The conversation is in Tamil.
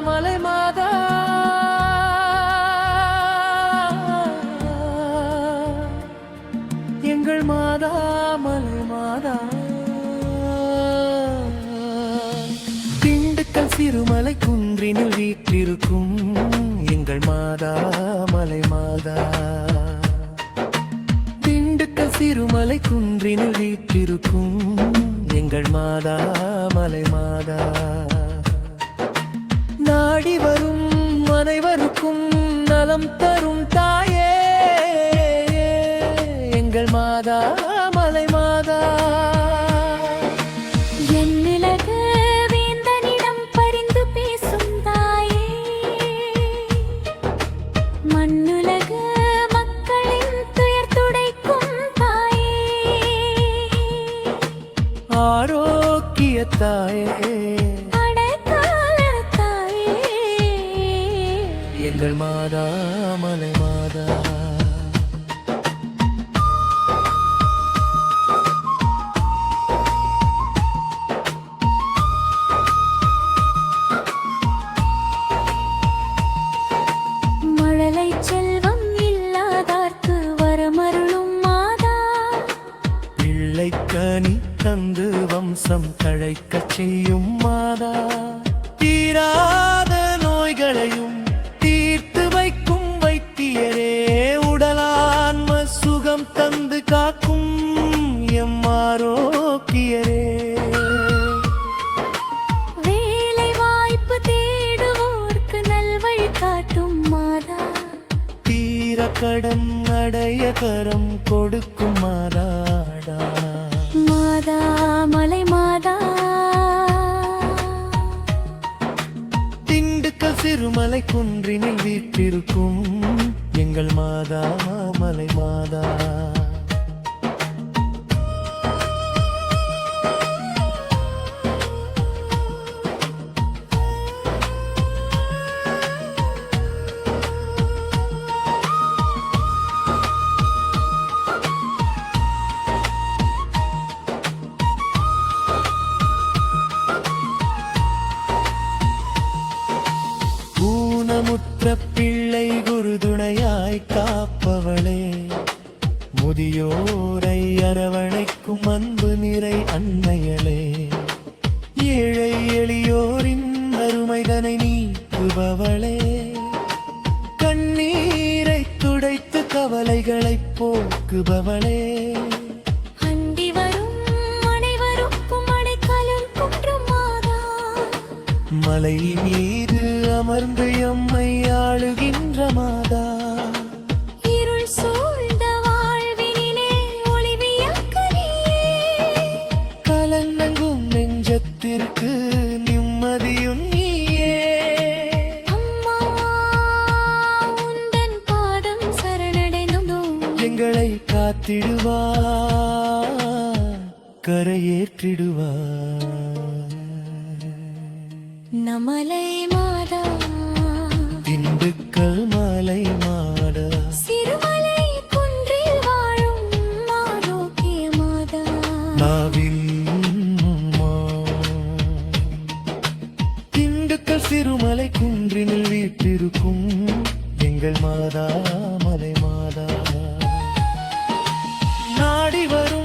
மலை மாதா. எங்கள் மாதா மலை மாதா. திண்டுக்கல் சிறுமலை குன்றினில் வீற்றிருக்கும் எங்கள் மாதா மலை மாதா. திண்டுக்கல் சிறுமலை குன்றினில் வீற்றிருக்கும் எங்கள் மாதா மலை மாதா. நாடி வரும் அனைவருக்கும் நலம் தரும் தாயே. எங்கள் மாதா மலை மாதா. மண்ணுலக மக்களின் துயர் துடைக்கும் தாயே. ஆரோக்கிய தாயே. எங்கள் மாதா மலை மாதா. தந்து வம்சம் தழைக்கச் செய்யும் மாதா. காக்கும் எம் ஆரோக்கியரே. வேலை வாய்ப்பு தேடுவோர்க்கு நல்வழி காட்டும் மாதா. தீர கடன் அடைய கரம் கொடுக்கும் மாதாடா. மாதா மலை மாதா. திண்டுக்கல் சிறுமலை குன்றினில் வீற்றிருக்கும் எங்கள் மாதா மலை மாதா. பெற்ற பிள்ளை குருதுணையாய் காப்பவளே. முதியோரை அரவணைக்கும் அன்பு நிறை அன்னையளே. ஏழை எளியோரின் அருமைதனை நீக்குபவளே. கண்ணீரை துடைத்து கவலைகளைப் போக்குபவளே. மலை மீது அமர்ந்து எம்மை ஆளுகின்ற மாதா. இருள் சூழ்ந்த வாழ்வினிலே ஒளிவியக்கரியே கலங்கங்கும் நெஞ்சத்திற்கு நிம்மதியும் நீயே. அம்மா உந்தன் பாதம் எங்களை காத்திடுவார் கரையேற்றிடுவார் நமலை மாதா. திண்டுக்கல் மலை மாதா. சிறுமலை குன்றில் வாழும் ஆரோக்கிய மாதா. நாவில் திண்டுக்கல் சிறுமலை குன்றினில் வீட்டிருக்கும் எங்கள் மாதா மலை மாதா. நாடி வரும்